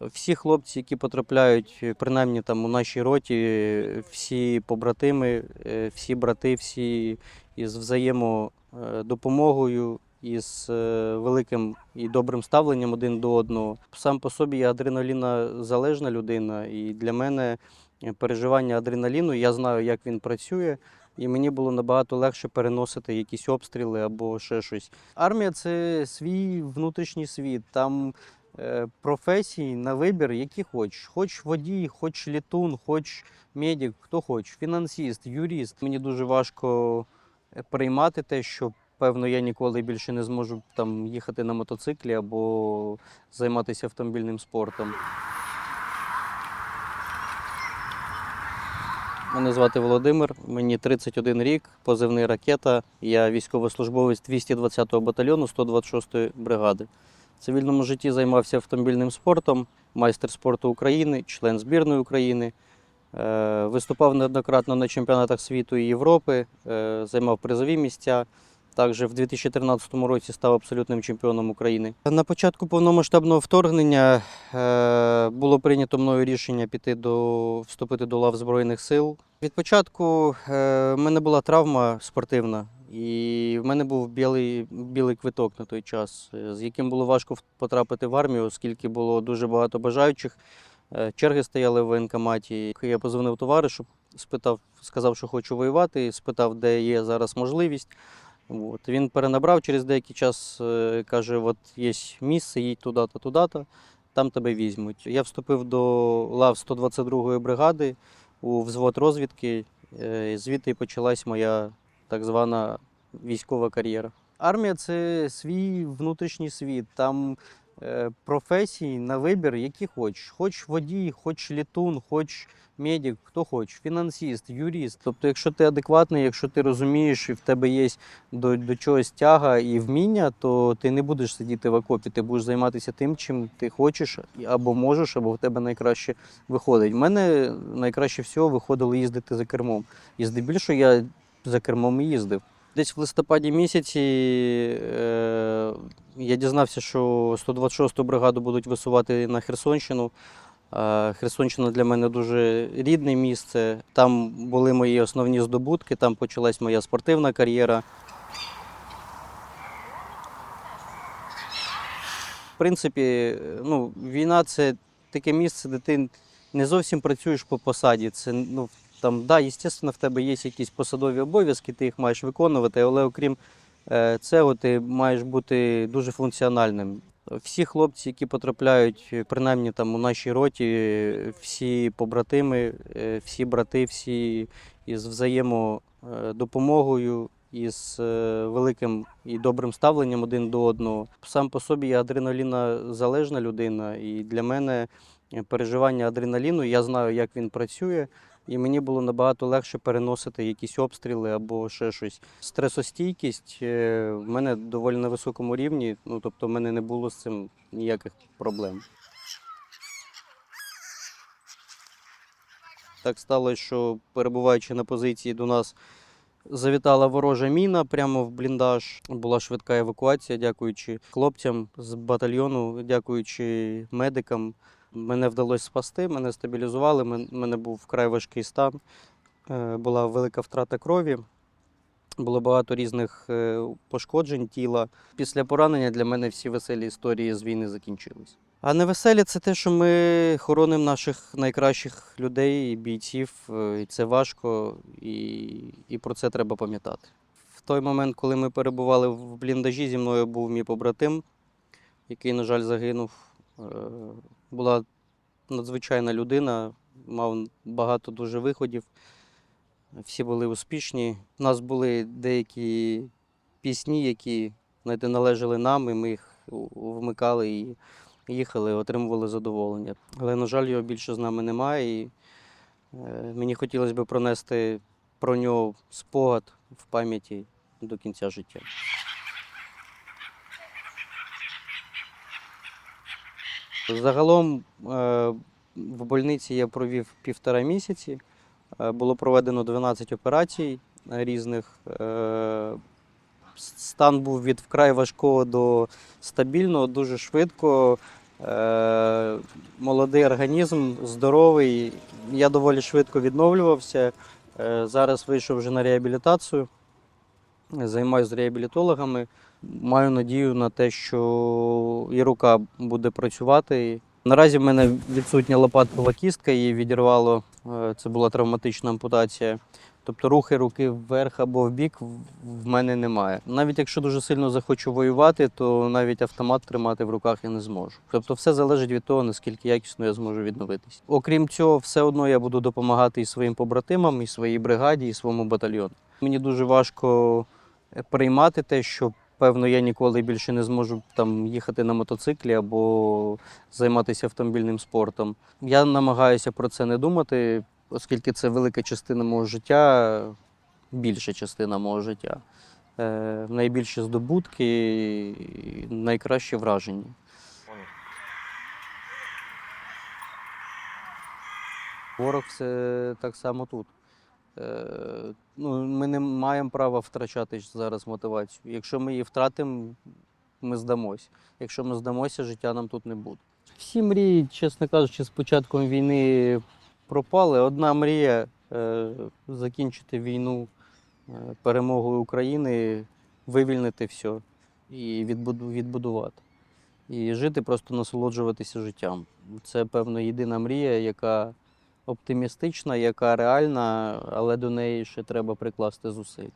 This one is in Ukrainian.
Всі хлопці, які потрапляють, е, принаймні там у нашій роті, е, всі побратими, е, всі брати, всі із взаємодопомогою, із великим і добрим ставленням один до одного. Сам по собі я адреналіна залежна людина, і для мене переживання адреналіну, я знаю, як він працює. І мені було набагато легше переносити якісь обстріли або ще щось. Армія це свій внутрішній світ. Там професій на вибір, які хочеш. Хоч водій, хоч літун, хоч медик, хто хоче, фінансист, юрист. Мені дуже важко е, приймати те, що певно я ніколи більше не зможу там їхати на мотоциклі або займатися автомобільним спортом. Мене звати Володимир, мені 31 рік, позивний ракета. Я військовослужбовець 220-го батальйону 126-ї бригади. Цивільному житті займався автомобільним спортом, майстер спорту України, член збірної України. Е, Виступав неоднократно на чемпіонатах світу і Європи, е, займав призові місця. Також в 2013 році став абсолютним чемпіоном України. На початку повномасштабного вторгнення е, було прийнято мною рішення піти до вступити до лав Збройних сил. Від початку в мене була травма спортивна, і в мене був білий, білий квиток на той час, е, з яким було важко потрапити в армію, оскільки було дуже багато бажаючих. Е, Черги стояли в воєнкоматі. Я позвонив товаришу, спитав, сказав, що хочу воювати, спитав, де є зараз можливість. От. Він перенабрав через деякий час, е, каже: от є місце, їдь туди-то, туди-то, там тебе візьмуть. Я вступив до лав 122-ї бригади у взвод розвідки. Звідти почалась моя так звана військова кар'єра. Армія це свій внутрішній світ. Там е, професій на вибір, які хочеш. Хоч водій, хоч літун, хоч медик, хто хоче, фінансист, юрист. Тобто, якщо ти адекватний, якщо ти розумієш, і в тебе є до, до чогось тяга і вміння, то ти не будеш сидіти в окопі, ти будеш займатися тим, чим ти хочеш або можеш, або в тебе найкраще виходить. У мене найкраще всього виходило їздити за кермом. І здебільшого я за кермом їздив. Десь в листопаді місяці е, я дізнався, що 126-ту бригаду будуть висувати на Херсонщину. Е, Херсонщина для мене дуже рідне місце. Там були мої основні здобутки, там почалась моя спортивна кар'єра. В принципі, ну, війна це таке місце, де ти не зовсім працюєш по посаді. Це, ну, там, да, звісно, в тебе є якісь посадові обов'язки, ти їх маєш виконувати, але окрім е, цього, ти маєш бути дуже функціональним. Всі хлопці, які потрапляють, е, принаймні там у нашій роті, е, всі побратими, всі брати, всі із взаємодопомогою, із великим і добрим ставленням один до одного. Сам по собі я адреналіна залежна людина, і для мене переживання адреналіну, я знаю, як він працює. І мені було набагато легше переносити якісь обстріли або ще щось. Стресостійкість е, в мене доволі на високому рівні, ну тобто в мене не було з цим ніяких проблем. Так сталося, що перебуваючи на позиції до нас завітала ворожа міна прямо в бліндаж. Була швидка евакуація, дякуючи хлопцям з батальйону, дякуючи медикам. Мене вдалося спасти, мене стабілізували. мен- мене був вкрай важкий стан. Е, Була велика втрата крові. Було багато різних е, пошкоджень тіла. Після поранення для мене всі веселі історії з війни закінчились. А невеселі це те, що ми хоронимо наших найкращих людей і бійців. е, І це важко, і, і про це треба пам'ятати. В той момент, коли ми перебували в бліндажі, зі мною був мій побратим, який, на жаль, загинув. Е, Була надзвичайна людина, мав багато дуже виходів. Всі були успішні. У нас були деякі пісні, які знаєте, належали нам, і ми їх вмикали і їхали, отримували задоволення. Але, на жаль, його більше з нами немає. І е, мені хотілося б пронести про нього спогад в пам'яті до кінця життя. Загалом е, в больниці я провів півтора місяці. Е, Було проведено 12 операцій різних. Е, Стан був від вкрай важкого до стабільного, дуже швидко. Молодий організм, здоровий. Я доволі швидко відновлювався. Зараз вийшов вже на реабілітацію. Займаюся з реабілітологами. Маю надію на те, що і рука буде працювати. Наразі в мене відсутня лопаткова кістка, її відірвало. Е, Це була травматична ампутація. Тобто рухи руки вверх або в бік в мене немає. Навіть якщо дуже сильно захочу воювати, то навіть автомат тримати в руках я не зможу. Тобто все залежить від того, наскільки якісно я зможу відновитись. Окрім цього, все одно я буду допомагати і своїм побратимам, і своїй бригаді, і своєму батальйону. Мені дуже важко приймати те, що певно я ніколи більше не зможу там їхати на мотоциклі або займатися автомобільним спортом. Я намагаюся про це не думати, оскільки це велика частина мого життя, більша частина мого життя. Е, найбільші здобутки, і найкращі враження. Ворог все так само тут. Е, ну, ми не маємо права втрачати зараз мотивацію. Якщо ми її втратимо, ми здамось. Якщо ми здамося, життя нам тут не буде. Всі мрії, чесно кажучи, з початком війни пропали. Одна мрія е, закінчити війну е, перемогою України, вивільнити все і відбудувати. І жити, просто насолоджуватися життям. Це, певно, єдина мрія, яка оптимістична, яка реальна, але до неї ще треба прикласти зусиль.